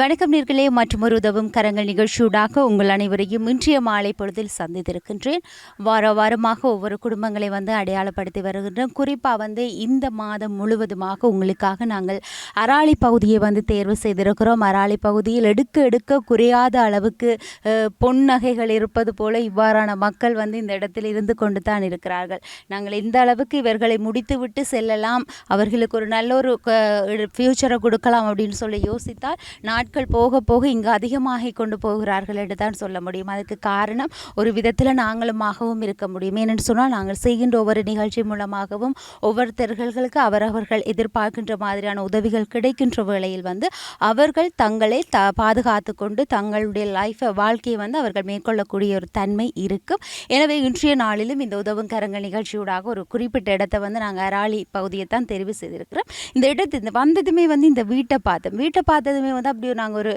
வணக்கம் நேர்களே மற்றும் ஒரு உதவும் கரங்கள் நிகழ்ச்சியூடாக உங்கள் அனைவரையும் இன்றைய மாலை பொழுதில் சந்தித்திருக்கின்றேன். வார வாரமாக ஒவ்வொரு குடும்பங்களை வந்து அடையாளப்படுத்தி வருகின்றோம். குறிப்பாக வந்து இந்த மாதம் முழுவதுமாக உங்களுக்காக நாங்கள் அராளி பகுதியை வந்து தேர்வு செய்திருக்கிறோம். அராளி பகுதியில் எடுக்க எடுக்க குறையாத அளவுக்கு பொன்னகைகள் பொன் நகைகள் இருப்பது போல இவ்வாறான மக்கள் வந்து இந்த இடத்தில் இருந்து கொண்டு தான் இருக்கிறார்கள். நாங்கள் இந்த அளவுக்கு இவர்களை முடித்துவிட்டு செல்லலாம். அவர்களுக்கு ஒரு நல்ல ஒரு ஃப்யூச்சரை கொடுக்கலாம் அப்படின்னு சொல்லி யோசித்தால் நாட்கள் போக போக இங்கு அதிகமாகி கொண்டு போகிறார்கள் என்று தான் சொல்ல முடியும். அதுக்கு காரணம் ஒரு விதத்தில் நாங்களுமாகவும் இருக்க முடியும். ஏனென்று சொன்னால் நாங்கள் செய்கின்ற ஒவ்வொரு நிகழ்ச்சி மூலமாகவும் ஒவ்வொருத்தர்களுக்கு அவரவர்கள் எதிர்பார்க்கின்ற மாதிரியான உதவிகள் கிடைக்கின்ற வேளையில் வந்து அவர்கள் தங்களை த பாதுகாத்து கொண்டு தங்களுடைய லைஃப்பை வாழ்க்கையை வந்து அவர்கள் மேற்கொள்ளக்கூடிய ஒரு தன்மை இருக்கும். எனவே இன்றைய நாளிலும் இந்த உதவும் கரங்கள் நிகழ்ச்சியூடாக ஒரு குறிப்பிட்ட இடத்தை வந்து நாங்கள் அராளி பகுதியை தான் தெரிவு செய்திருக்கிறோம். இந்த இடத்து இந்த வந்ததுமே வந்து இந்த வீட்டை பார்த்தோம். வீட்டை பார்த்ததுமே வந்து அப்படி நாங்கள் ஒரு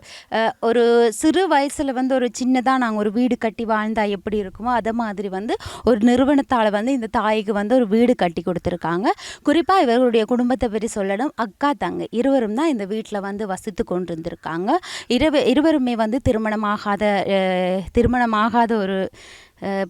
ஒரு சிறு வயசில் வந்து ஒரு சின்னதாக நாங்கள் ஒரு வீடு கட்டி வாழ்ந்தால் எப்படி இருக்குமோ அதை மாதிரி வந்து ஒரு நிறுவனத்தால் வந்து இந்த தாய்க்கு வந்து ஒரு வீடு கட்டி கொடுத்துருக்காங்க. குறிப்பாக இவர்களுடைய குடும்பத்தை பற்றி சொல்லணும். அக்கா தங்க இருவரும் தான் இந்த வீட்டில் வந்து வசித்து கொண்டிருந்திருக்காங்க. இருவ இருவருமே வந்து திருமணமாகாத திருமணமாகாத ஒரு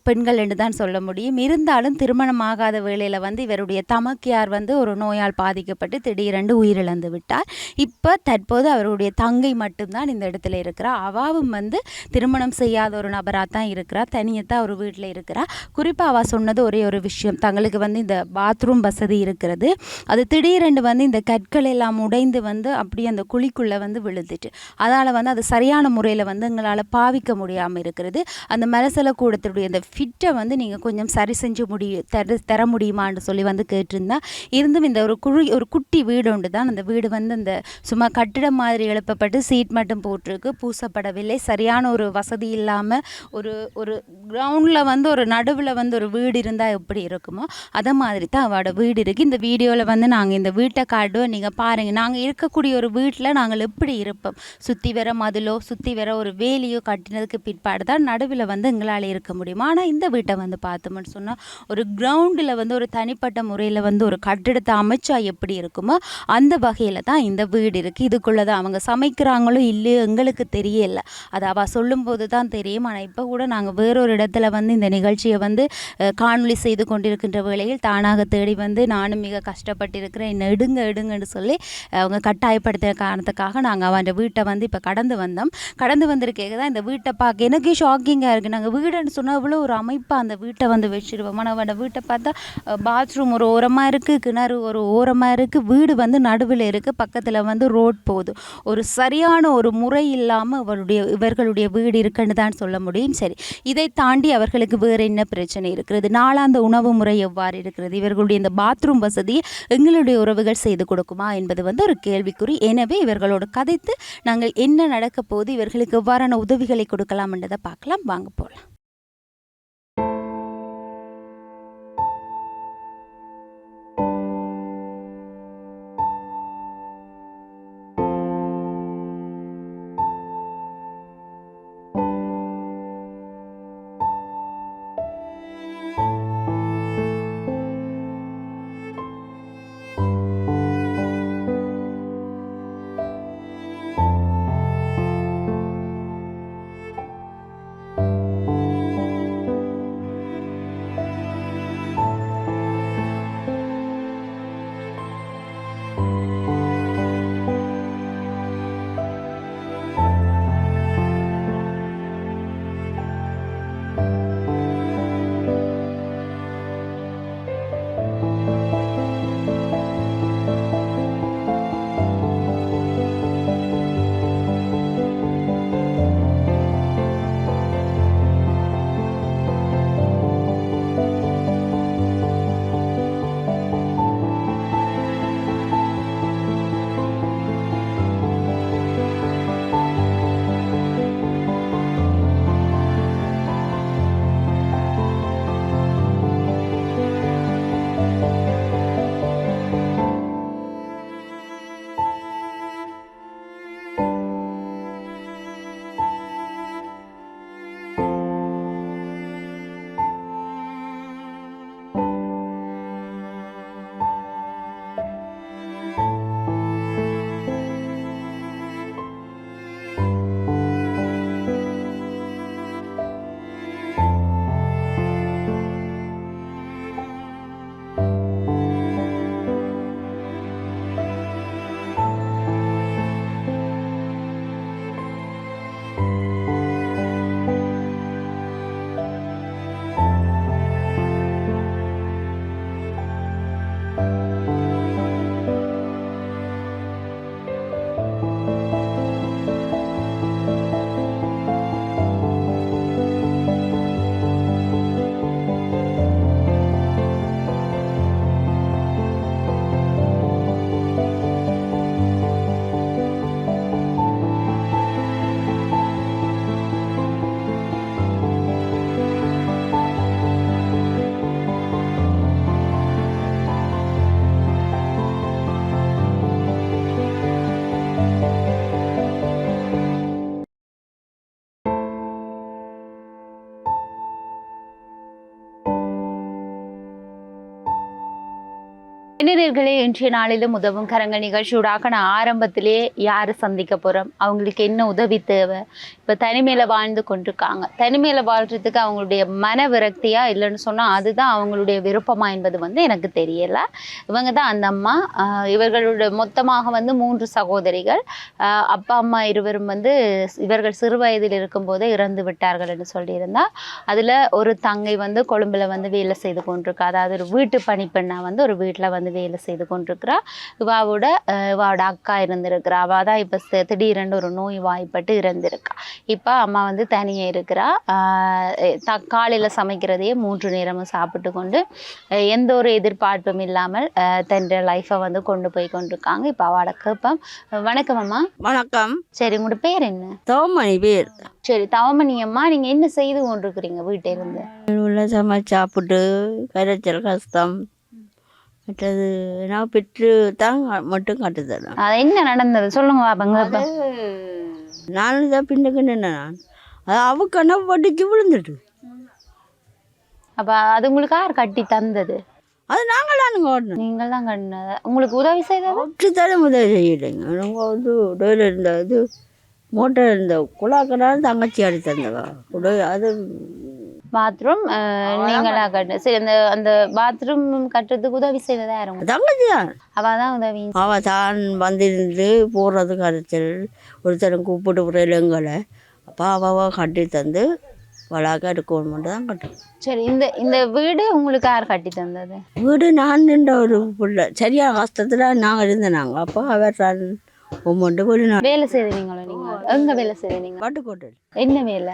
பெண்கள் என்று தான் சொல்ல முடியும். இருந்தாலும் திருமணமாகாத வேளையில் வந்து இவருடைய தமக்கியார் வந்து ஒரு நோயால் பாதிக்கப்பட்டு திடீரென்று உயிரிழந்து விட்டார். இப்போ தற்போது அவருடைய தங்கை மட்டும்தான் இந்த இடத்துல இருக்கிறார். அவாவும் வந்து திருமணம் செய்யாத ஒரு நபராக தான் இருக்கிறார். தனியத்தான் ஒரு வீட்டில் இருக்கிறார். குறிப்பாக அவள் சொன்னது ஒரே ஒரு விஷயம். தங்களுக்கு வந்து இந்த பாத்ரூம் வசதி இருக்கிறது. அது திடீரென்று வந்து இந்த கற்கள் எல்லாம் உடைந்து வந்து அப்படியே அந்த குழிக்குள்ளே வந்து விழுந்துட்டு அதால் வந்து அது சரியான முறையில் வந்து எங்களால் பாவிக்க முடியாமல் இருக்கிறது. அந்த மலசல கூடத்துடைய அந்த ஃபிட்டை வந்து நீங்கள் கொஞ்சம் சரி செஞ்சு முடியும் தர தர முடியுமான்னு சொல்லி வந்து கேட்டிருந்தா இருந்தும் இந்த ஒரு குழு ஒரு குட்டி வீடு உண்டு தான் அந்த வீடு வந்து அந்த சும்மா கட்டிடம் மாதிரி எழுப்பப்பட்டு சீட் மட்டும் போட்டிருக்கு. பூசப்படவில்லை. சரியான ஒரு வசதி இல்லாமல் ஒரு ஒரு கிரவுண்டில் வந்து ஒரு நடுவில் வந்து ஒரு வீடு இருந்தால் எப்படி இருக்குமோ அதை மாதிரி தான் அவளோட வீடு இருக்குது இந்த வீடியோவில் வந்து நாங்கள் இந்த வீட்டை காட்டுவோம். நீங்கள் பாருங்கள் நாங்கள் இருக்கக்கூடிய ஒரு வீட்டில் நாங்கள் எப்படி இருப்போம்? சுற்றி வர மதிலோ சுற்றி வர ஒரு வேலியோ கட்டினதுக்கு பிற்பாடு தான் நடுவில் வந்து எங்களால் இருக்க முடியும். ஆனால் இந்த வீட்டை வந்து பார்த்தோம்னு சொன்னால் ஒரு கிரவுண்டில் வந்து ஒரு தனிப்பட்ட முறையில் வந்து ஒரு கட்டிடத்தை அமைச்சா எப்படி இருக்குமோ அந்த வகையில் தான் இந்த வீடு இருக்குது இதுக்குள்ளே தான் அவங்க சமைக்கிறாங்களோ இல்லையோ எங்களுக்கு தெரியல. அது அவள் சொல்லும்போது தான் தெரியும். ஆனால் இப்போ கூட நாங்கள் வேறொரு இடத்துல வந்து இந்த நிகழ்ச்சியை வந்து காணொலி காணொளி செய்து கொண்டிருக்கின்ற வேளையில் தானாக தேடி வந்து நானும் மிக கஷ்டப்பட்டிருக்கிறேன். என்னை எடுங்க எடுங்கன்னு சொல்லி அவங்க கட்டாயப்படுத்தின காரணத்துக்காக நாங்கள் அவன் வீட்டை வந்து இப்போ கடந்து வந்தோம். கடந்து வந்திருக்கேங்க தான் இந்த வீட்டை பார்க்க எனக்கு ஷாக்கிங்காக இருக்குது நாங்கள் வீடுன்னு சொன்னால் அவ்வளோ ஒரு அமைப்பாக அந்த வீட்டை வந்து வச்சுருவோம். மனவோட வீட்டை பார்த்தா பாத்ரூம் ஒரு ஓரமாக இருக்குது கிணறு ஒரு ஓரமாக இருக்குது வீடு வந்து நடுவில் இருக்குது பக்கத்தில் வந்து ரோட் போகுது ஒரு சரியான ஒரு முறை இல்லாமல் அவருடைய இவர்களுடைய வீடு இருக்குன்னு தான் சொல்ல முடியும். சரி இதை தாண்டி அவர்களுக்கு வேறு என்ன பிரச்சனை இருக்கிறது? நாளாந்த உணவு முறை எவ்வாறு இருக்கிறது? இவர்களுடைய இந்த பாத்ரூம் வசதியை எங்களுடைய உறவுகள் செய்து கொடுக்குமா என்பது வந்து ஒரு கேள்விக்குறி. எனவே இவர்களோடு கதைத்து நாங்கள் என்ன நடக்க போது இவர்களுக்கு எவ்வாறான உதவிகளை கொடுக்கலாம் என்றதை பார்க்கலாம். வாங்க போகலாம். இணையர்களே இன்றைய நாளிலும் உதவும் கரங்கள் நிகழ்ச்சியூடாக நான் ஆரம்பத்திலே யார் சந்திக்க போகிறோம் அவங்களுக்கு என்ன உதவி தேவை? இப்போ தனிமையில் வாழ்ந்து கொண்டிருக்காங்க. தனிமையில் வாழ்கிறதுக்கு அவங்களுடைய மன விரக்தியாக இல்லைன்னு சொன்னால் அதுதான் அவங்களுடைய விருப்பமா என்பது வந்து எனக்கு தெரியலை. இவங்க தான் அந்த அம்மா. இவர்களுடைய மொத்தமாக வந்து மூன்று சகோதரிகள். அப்பா அம்மா இருவரும் வந்து இவர்கள் சிறு வயதில் இருக்கும்போதே இறந்து விட்டார்கள் என்று சொல்லியிருந்தா. அதில் ஒரு தங்கை வந்து கொழும்பில் வந்து வேலை செய்து கொண்டிருக்கா. அதாவது ஒரு வீட்டு பணிப்பெண்ணாக வந்து ஒரு வீட்டில் வந்து வேலை செய்து கொண்டிருக்கிறா. இவாவோட இவாவோட அக்கா இருந்திருக்கிறா. அவள் தான் இப்போ திடீரென்று ஒரு நோய் வாய்ப்பட்டு இறந்திருக்கா. இப்போ அம்மா வந்து தனியாக இருக்கிறா. த காலையில் சமைக்கிறதையே மூன்று நேரமும் சாப்பிட்டு கொண்டு எந்த ஒரு எதிர்பார்ப்பும் இல்லாமல் தன்னுடைய லைஃப்பை வந்து கொண்டு போய் கொண்டிருக்காங்க. இப்போ அவளை கேட்போம் வணக்கம் அம்மா. வணக்கம். சரி உங்களோட பேர் என்ன? தோமணி பேர். சரி தவமணி அம்மா நீங்கள் என்ன செய்து கொண்டிருக்கிறீங்க வீட்டிலிருந்து? உள்ள சமைச்சு சாப்பிட்டு கரைச்சல் கஷ்டம். மற்றது நான் பெற்று தான் மட்டும் கட்டுத்தரேன் அது என்ன நடந்தது? சொல்லுங்க பாப்பங்க இப்ப நான் தான் பின்னுக்கு நின்னேன் நான். அது அவ கணவு பட்டுச்சு விழுந்துட்டு. அப்ப அது உங்களுக்கு யார் கட்டி தந்தது? அது நாங்கள் தானுங்க ஓடணும். நீங்கள் தான் கட்டினது உங்களுக்கு உதவி செய்தது? ஒற்று தர உதவி செய்யலைங்க. நாங்கள் வந்து உடவில் இருந்த இது மோட்டர் இருந்த குழாக்கடால் தங்கச்சி அடி தந்தவா. அது பாத்ரூம் நீங்களா கட்டு சரி அந்த அந்த பாத்ரூம் கட்டுறதுக்கு உதவி செய்ததா யாரும்? தங்கச்சி தான் அவ தான் உதவி அவ தான் வந்திருந்து போடுறது கரைச்சல். ஒருத்தரும் கூப்பிட்டு போகிற எங்களை அப்போ அவ கட்டி தந்து வளாக எடுக்கணும் தான் கட்டணும். சரி இந்த இந்த வீடு உங்களுக்கு யார் கட்டி தந்தது? வீடு நான் நின்ற ஒரு பிள்ளை. சரியான கஷ்டத்தில் நாங்கள் இருந்தோம் நாங்கள் அப்போ அவர் ஒம்மொண்டு வெளிநாடு வேலை செய்தீங்களோ நீங்க? எங்க வேலை செய்தீங்க பட்டுக்கோட்டையில் என்ன வேலை?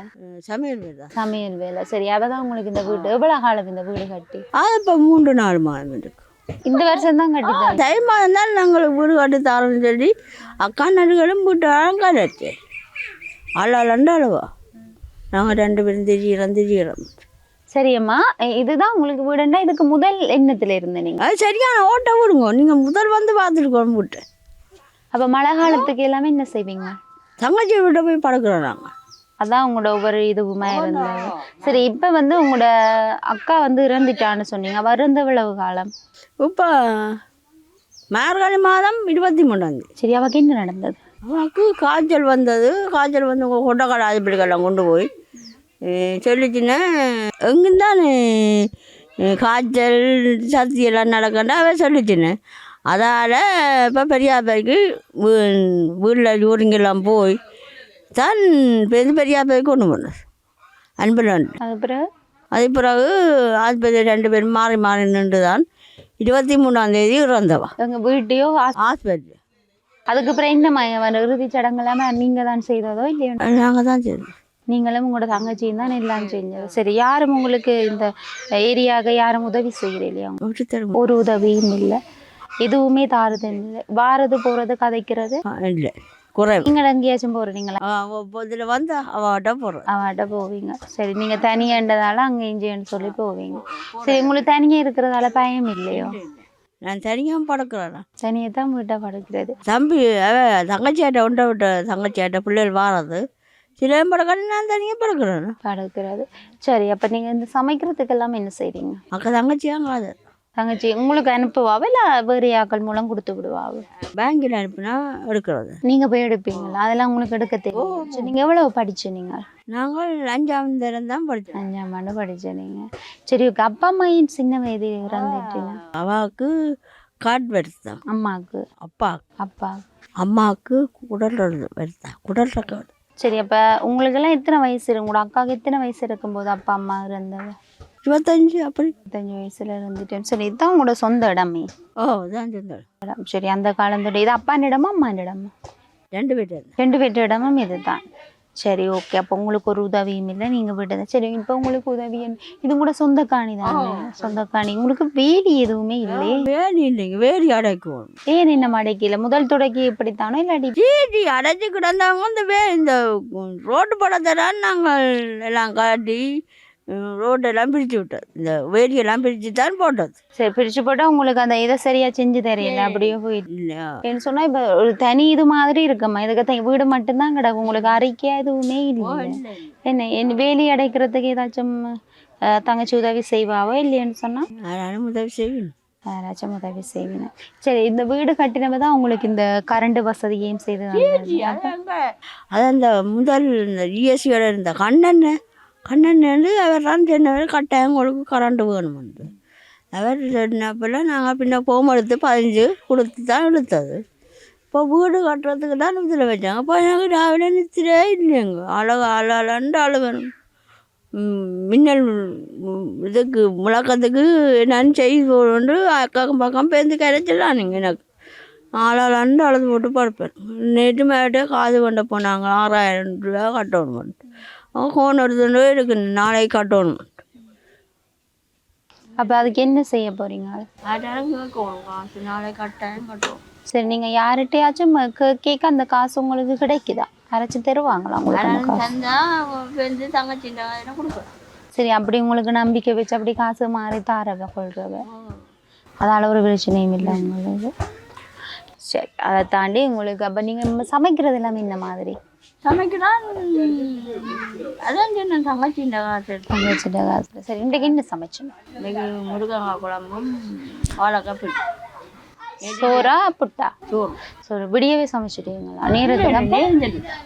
சமையல் வீடு தான். சமையல் வேலை. சரி அவ தான் உங்களுக்கு இந்த வீடு. எவ்வளவு காலம் இந்த வீடு கட்டி? அது இப்போ மூன்று நாலு மாதம் இருக்கு. இந்த வருஷம் தான் கட்டி தை மாதம் தான் நாங்கள் வீடு கட்டி தரோம்னு சொல்லி அக்கா நடுகளும் வீட்டு ஆளாள் ரெண்டு அளவா நாங்கள் ரெண்டு பேரும் திரியிறோம் திரியிறோம். சரியம்மா இதுதான் உங்களுக்கு வீடுன்னா இதுக்கு முதல் எண்ணத்துல இருந்த நீங்க. அது சரியான ஓட்ட விடுங்க. நீங்கள் முதல் வந்து பார்த்துருக்கோம் விட்டு அப்ப மழை காலத்துக்கு எல்லாமே என்ன செய்வீங்க? தங்கச்சி விட்ட போய் படுக்கிறோம் நாங்கள் அதான் உங்களோட ஒவ்வொரு இதுவுமே இருந்தது சரி இப்ப வந்து உங்களோட அக்கா வந்து இறந்துட்டான்னு சொன்னீங்க. அவ இறந்த எவ்வளவு காலம்? இப்போ மார்கழி மாதம் இருபத்தி மூணாந்தேதி சரி அவக்கு என்ன நடந்தது? அவனுக்கு காய்ச்சல் வந்தது. காய்ச்சல் வந்து உங்கள் கொண்டக்காடு ஆஸ்பத்திரிக்கெல்லாம் கொண்டு போய் சொல்லிச்சுன்னா எங்கேந்தான் காய்ச்சல் சத்தி எல்லாம் நடக்கண்டா அவன் சொல்லிச்சுன்னு. அதால் இப்போ பெரியாப்பைக்கு வீட்டில் ஊருங்கெல்லாம் போய் தான் பெரிய பெரியாப்பைக்கு கொண்டு போனது அன்புலன். அது பிறகு? அது பிறகு ஆஸ்பத்திரி ரெண்டு பேரும் மாறி மாறி நின்று தான் இருபத்தி மூணாம் தேதி இறந்தவா. எங்க வீட்டையோ? ஆஸ்பத்திரி. அதுக்கு அப்புறம் இந்த இறுதி சடங்கு எல்லாமே நீங்க தான் செய்ததோ இல்லையோ? நாங்கள் தான் செய்தோம் நீங்களும் உங்களோட தங்கச்சியும் தான் எல்லாம் செஞ்சது. சரி யாரும் உங்களுக்கு இந்த ஏரியாவுக்கு யாரும் உதவி தருங்க ஒரு உதவியும் இல்லை. எதுவுமே தாருது வாரது போறது கதைக்கிறது. இல்லை. குறைவு. நீங்கள் எங்கேயாச்சும் போறீங்களா? இதில் வந்து அவட்ட போடுறேன். அவட்ட போவீங்க. சரி நீங்க தனியாண்டதால அங்க இங்கேன்னு சொல்லி போவீங்க. சரி உங்களுக்கு தனியா இருக்கிறதால பயம் இல்லையோ? நான் தனியாக படுக்கிறேன்? தனியாக தான் வீட்டை படுக்கிறது. தம்பி தங்கச்சியாட்ட உண்டை விட்ட தங்கச்சியாட்ட பிள்ளைகள் வாரது. சில படக்கணும் நான் தனியாக படுக்கிறேன்? படுக்கிறது. சரி அப்ப நீங்க இந்த சமைக்கிறதுக்கு எல்லாம் என்ன செய்றீங்க? அக்கா தங்கச்சியாங்காது தங்கச்சி உங்களுக்கு அனுப்புவாவா இல்ல வேறு யாக்கள் மூலம் கொடுத்து விடுவாவா பேங்கில் அனுப்புனா எடுக்கிறது. நீங்க போய் எடுப்பீங்களா அதெல்லாம் உங்களுக்கு எடுக்க தெரியும் சரி, நீங்க எவ்வளவு படிச்சு நீங்க? நாங்கள் அஞ்சாம் தரம் தான் படித்தோம். அஞ்சாம் ஆண்டு படிச்ச சரி உங்க அப்பா அம்மையின் சின்ன வயதில் இறந்துட்டீங்க? அவாவுக்கு காட் வருத்தான் அம்மாவுக்கு அப்பா. அப்பா. அம்மாவுக்கு குடல் வருத்தான் குடல் சரி அப்ப உங்களுக்கெல்லாம் எத்தனை வயசு உங்களோட அக்காவுக்கு எத்தனை வயசு இருக்கும்போது அப்பா அம்மா இருந்தது இருபத்தஞ்சு அப்படி. இருபத்தஞ்சு வயசுல இருந்துட்டேன். சரி இதுதான் உங்களோட சொந்த இடமே. ஓ தான் சொந்தம் இடம். சரி அந்த காலத்துடைய இது அப்பான் இடமா அம்மான் இடமா? ரெண்டு பேர் ரெண்டு பேர்ட்ட இடமும் இதுதான். சரி ஓகே அப்போ உங்களுக்கு ஒரு உதவியும் இல்லை நீங்கள் விடுங்க சரி இப்போ உங்களுக்கு உதவி என்ன- இது கூட சொந்த காணி தானே? சொந்த காணி. உங்களுக்கு வேலி எதுவுமே இல்லையே வேலி இல்லைங்க. வேலி அடைக்குவோம் ஏன் என்ன மடைக்கல முதல் தொடக்கி இப்படித்தானோ இல்லாட்டி? சீட்டி அடைச்சி கிடந்தவங்க இந்த வே இந்த ரோட்டு படத்தெல்லாம் நாங்கள் எல்லாம் காட்டி ம், ரோட்டெல்லாம் பிரித்து விட்டது இந்த வேலியெல்லாம் பிரித்து தான் போட்டது. சரி பிரிச்சு போட்டா உங்களுக்கு அந்த இதை சரியா செஞ்சு தெரியல அப்படியே போயிட்டு இல்லையா? ஏன்னு சொன்னா இப்போ ஒரு தனி இது மாதிரி இருக்குமா இதுக்கு வீடு மட்டும்தான் கிடக்கும். உங்களுக்கு அறைக்கா எதுவுமே இல்லை என்ன என் வேலி அடைக்கிறதுக்கு ஏதாச்சும் தங்கச்சி உதவி செய்வாவோ இல்லையான்னு சொன்னா? யாராலும் உதவி செய்யணும் யாராச்சும் உதவி செய்வீங்க சரி இந்த வீடு கட்டினவ தான் உங்களுக்கு இந்த கரண்ட் வசதியையும் செய்து. அது அந்த முதல் இந்த ஜிஎஸ்சியோட இருந்த கண்ணண்ண கண்ணண்ண வந்து அவர் தான் சொன்னவர் கட்டாயம் உங்களுக்கு கரண்ட் வேணுமென்று அவர் சொன்னப்பில் நாங்கள் பின்ன போம் எடுத்து பதினஞ்சு கொடுத்து தான் எடுத்தது. இப்போ வீடு கட்டுறதுக்கு தான் இதில் வச்சாங்க. இப்போ எனக்கு ராவிலே நித்திரே இல்லைங்க. அழகு அழகாண்டு ஆள் வேணும். மின்னல் இதுக்கு முழக்கத்துக்கு என்னன்னு செய்து அக்கம் பக்கம் பேருந்து கரைச்சிடலாம் நீங்கள் எனக்கு ஆளாளாண்டு அழுது போட்டு படுப்பேன். நேற்று மேட்டே காது கொண்டு போனாங்க ஆறாயிரம் ரூபா கட்டணும் ஃபோன் எடுத்துட்டு இருக்கு. நாளைக்கு கட்டணும். அப்ப அதுக்கு என்ன செய்ய போறீங்க? அதான் கேட்கணும் காசு நாளைக்கு கட்டாயம் கட்டணும். சரி நீங்க யார்கிட்டயாச்சும் கே- கேட்க அந்த காசு உங்களுக்கு கிடைக்குதா? யாராச்சும் தருவாங்களா உங்களுக்கு தங்கச்சின்ற கொடுக்குறேன் சரி அப்படி உங்களுக்கு நம்பிக்கை வச்சு அப்படி காசு மாறி தாரவ கொள்றவ அதால ஒரு பிரச்சனையும் இல்லை உங்களுக்கு. சரி அதை தாண்டி உங்களுக்கு அப்ப நீங்க சமைக்கிறது எல்லாமே இந்த மாதிரி. சமைக்கிறான் அதான் சொன்னேன் தங்கச்சின்ற காசு சமைச்சிட்ட காசு சரி இன்றைக்கு என்ன சமைச்சோம் இன்னைக்கு முருங்கக்காய் குழம்பும் வாழைக்காய் பிடி சோறா புட்டா? சோறு. சோறு. விடியவே சமைச்சிட்டீங்களா? நேரத்துல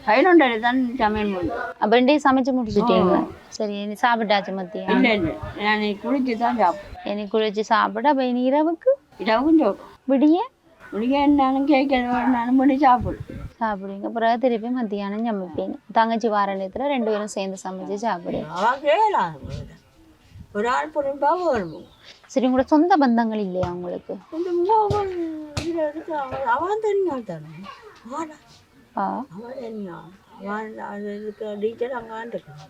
பதினொன்றரை தான் சமையல் முடியும் அப்ப ரெண்டே சமைச்சு முடிச்சிட்டீங்க சரி நீ சாப்பிட்டாச்சு மத்தியம் இல்லை இல்லை. நான் குளிச்சு தான் சாப்பிடுவேன் எனக்கு குளிச்சு சாப்பிட. அப்ப இனி இரவுக்கு? இதாகவும் சோறு விடிய? முடிய என்னாலும் கேட்க நானும் பண்ணி சாப்பிடு சாப்பிடுவீங்க. அப்புறம் திருப்பி மத்தியானம் சமைப்பீங்க. தங்கச்சி வார நேரத்துல ரெண்டு பேரும் சேர்ந்து சமைச்சு சாப்பிடுவீங்க. ஒரு ஆள் பொருள்பா வேணும். சரி உங்களோட சொந்த பந்தங்கள் இல்லையா உங்களுக்கு? அவன் தெரியும் தானே. அவன் தெரியும் அவன் அது இருக்க டீச்சர் அங்கே இருக்கான்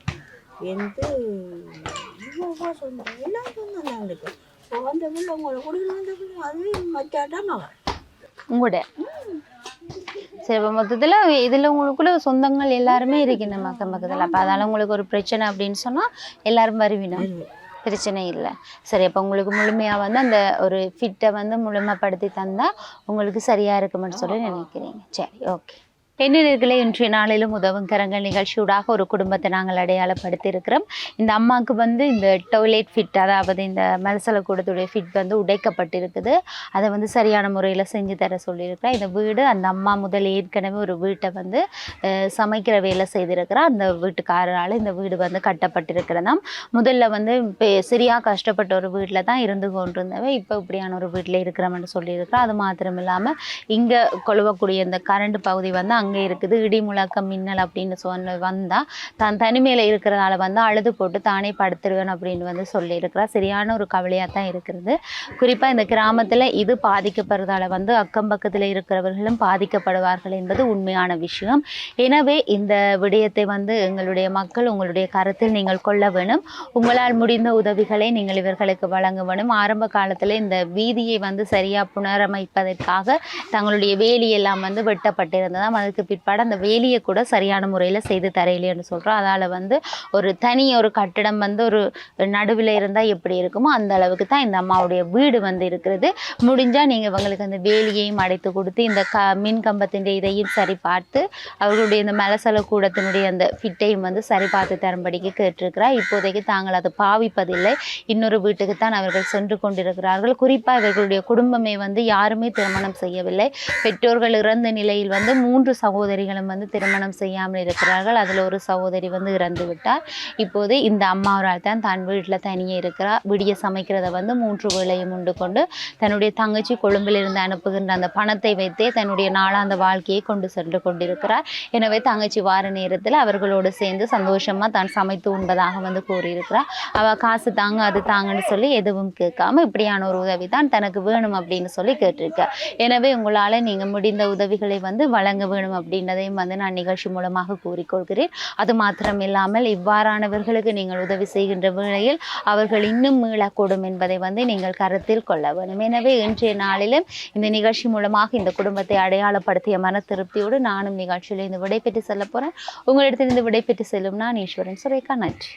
எந்த சொந்தம் எல்லாம் சொந்தம் தான் இருக்கு வந்த பிள்ளை உங்களை கொடுக்கணும் அது மச்சாட்டா மகன் உங்களோட? சரி இப்போ மொத்தத்தில் இதில் உங்களுக்குள்ள சொந்தங்கள் எல்லாருமே இருக்கு நம்ம அக்கம் பக்கத்தில் அப்போ அதனால உங்களுக்கு ஒரு பிரச்சனை அப்படின்னு சொன்னா எல்லாரும் வருவினா? பிரச்சனை இல்லை. சரி அப்போ உங்களுக்கு முழுமையாக வந்து அந்த ஒரு ஃபிட்டை வந்து முழுமைப்படுத்தி தந்தா உங்களுக்கு சரியா இருக்கும்னு சொல்லி நினைக்கிறீங்க. சரி ஓகே பெண்ணினர்களே இன்றைய நாளிலும் உதவும் கரங்கள் நிகழ்ச்சியூடாக ஒரு குடும்பத்தை நாங்கள் அடையாளப்படுத்தி இருக்கிறோம் இந்த அம்மாவுக்கு வந்து இந்த டொய்லெட் ஃபிட் அதாவது இந்த மலசல கூடத்துடைய ஃபிட் வந்து உடைக்கப்பட்டிருக்குது. அதை வந்து சரியான முறையில் செஞ்சு தர சொல்லியிருக்கிறேன். இந்த வீடு அந்த அம்மா முதல் ஏற்கனவே ஒரு வீட்டை வந்து சமைக்கிற வேலை செய்திருக்கிறா. அந்த வீட்டுக்காரரால் இந்த வீடு வந்து கட்டப்பட்டிருக்கிறதாம் முதல்ல வந்து இப்போ சரியாக கஷ்டப்பட்ட ஒரு வீட்டில் தான் இருந்து கொண்டிருந்தவ இப்போ இப்படியான ஒரு வீட்டில் இருக்கிறோம்னு சொல்லியிருக்கிறோம் அது மாத்திரம் இல்லாமல் இங்கே கொழுவக்கூடிய இந்த கரண்ட் பகுதி வந்து அங்கே இருக்குது இடி முழக்கம் மின்னல் அப்படின்னு சொன்ன வந்தால் தான் தனிமையில் இருக்கிறதால வந்து அழுது போட்டு தானே படுத்துருவேன் அப்படின்னு வந்து சொல்லியிருக்கிறா சரியான ஒரு கவலையாக தான் இருக்கிறது குறிப்பாக இந்த கிராமத்தில் இது பாதிக்கப்படுறதால வந்து அக்கம் பக்கத்தில் இருக்கிறவர்களும் பாதிக்கப்படுவார்கள் என்பது உண்மையான விஷயம். எனவே இந்த விடயத்தை வந்து எங்களுடைய மக்கள் உங்களுடைய கருத்தில் நீங்கள் கொள்ள வேணும். உங்களால் முடிந்த உதவிகளை நீங்கள் இவர்களுக்கு வழங்க வேணும். ஆரம்ப காலத்தில் இந்த வீதியை வந்து சரியாக புனரமைப்பதற்காக தங்களுடைய வேலியெல்லாம் வந்து வெட்டப்பட்டிருந்ததாம். அதுக்கு பிற்பாடு அந்த வேலியை கூட சரியான முறையில் செய்து தரையிலேன்னு சொல்கிறோம் அதால் வந்து ஒரு தனி ஒரு கட்டிடம் வந்து ஒரு நடுவில் இருந்தால் எப்படி இருக்குமோ அந்த அளவுக்கு தான் இந்த அம்மாவுடைய வீடு வந்து இருக்கிறது. முடிஞ்சால் நீங்கள் இவங்களுக்கு அந்த வேலியையும் அடைத்து கொடுத்து இந்த க மின் கம்பத்தின் இதையும் சரி பார்த்து அவர்களுடைய இந்த மலசல கூடத்தினுடைய அந்த ஃபிட்டையும் வந்து சரி பார்த்து தரும்படிக்கு கேட்டிருக்கிறார். இப்போதைக்கு தாங்கள் அதை பாவிப்பதில்லை. இன்னொரு வீட்டுக்கு தான் அவர்கள் சென்று கொண்டிருக்கிறார்கள். குறிப்பாக இவர்களுடைய குடும்பமே வந்து யாருமே திருமணம் செய்யவில்லை. பெற்றோர்கள் இறந்த நிலையில் வந்து மூன்று சகோதரிகளும் வந்து திருமணம் செய்யாமல் இருக்கிறார்கள். அதில் ஒரு சகோதரி வந்து இறந்து விட்டார். இப்போது இந்த அம்மாவரால் தான் தன் வீட்டில் தனியே இருக்கிறார் விடிய சமைக்கிறத வந்து மூன்று வேளையும் உண்டு கொண்டு தன்னுடைய தங்கச்சி கொழும்பிலிருந்து அனுப்புகின்ற அந்த பணத்தை வைத்தே தன்னுடைய நாளாந்த வாழ்க்கையை கொண்டு சென்று கொண்டிருக்கிறார். எனவே தங்கச்சி வார நேரத்தில் அவர்களோடு சேர்ந்து சந்தோஷமாக தான் சமைத்து உண்பதாக வந்து கூறியிருக்கிறார். அவள் காசு தாங்க அது தாங்கன்னு சொல்லி எதுவும் கேட்காம இப்படியான ஒரு உதவி தான் தனக்கு வேணும் அப்படின்னு சொல்லி கேட்டிருக்க. எனவே உங்களால் நீங்கள் முடிந்த உதவிகளை வந்து வழங்க வேணும் அப்படின்றதையும் வந்து நான் நிகழ்ச்சி மூலமாக கூறிக்கொள்கிறேன். அது மாத்திரம் இல்லாமல் இவ்வாறானவர்களுக்கு நீங்கள் உதவி செய்கின்ற வேளையில் அவர்கள் இன்னும் மீளக்கூடும் என்பதை வந்து நீங்கள் கருத்தில் கொள்ள வேண்டும். எனவே இன்றைய நாளிலும் இந்த நிகழ்ச்சி மூலமாக இந்த குடும்பத்தை அடையாளப்படுத்திய மன திருப்தியோடு நானும் நிகழ்ச்சியில் இந்த விடைபெற்று செல்ல போகிறேன் உங்களிடத்திலிருந்து விடைபெற்று செல்லும் நான் ஈஸ்வரன். சுரேகா நன்றி.